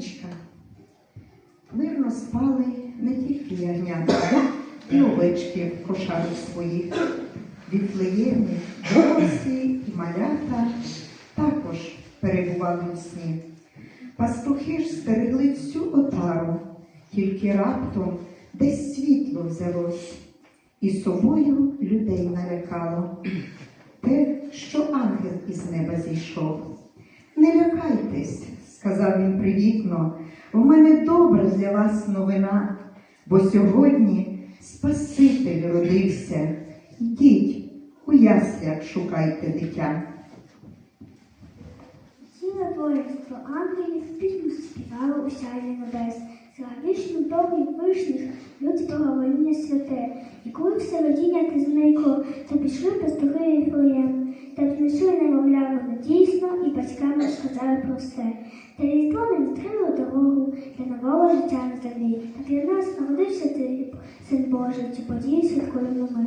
нічка. Мирно спали не тільки ягнята, і овечки в кошарах своїх. Віфлеєми, дорослі і малята також перебували у сні. Пастухи ж стерегли всю отару, тільки раптом десь світло взялось, і собою людей налякало. Те, що ангел із неба зійшов. Не сказав він привітно, в мене добра для вас новина, бо сьогодні Спаситель родився. Йдіть, у яслях шукайте дитя. Ціле воїнство ангелів пісню співало у сяйві небес. Славішню довгих вишніх люди благовоління святе. І коли все видіння ти зникло, то пішли пастухи немовля дійсно, і батькам розказали про все. Та різдво не відкрило дорогу для нового життя на землі. Та для нас народився ти, син Божий, цю подію святкуємо ми.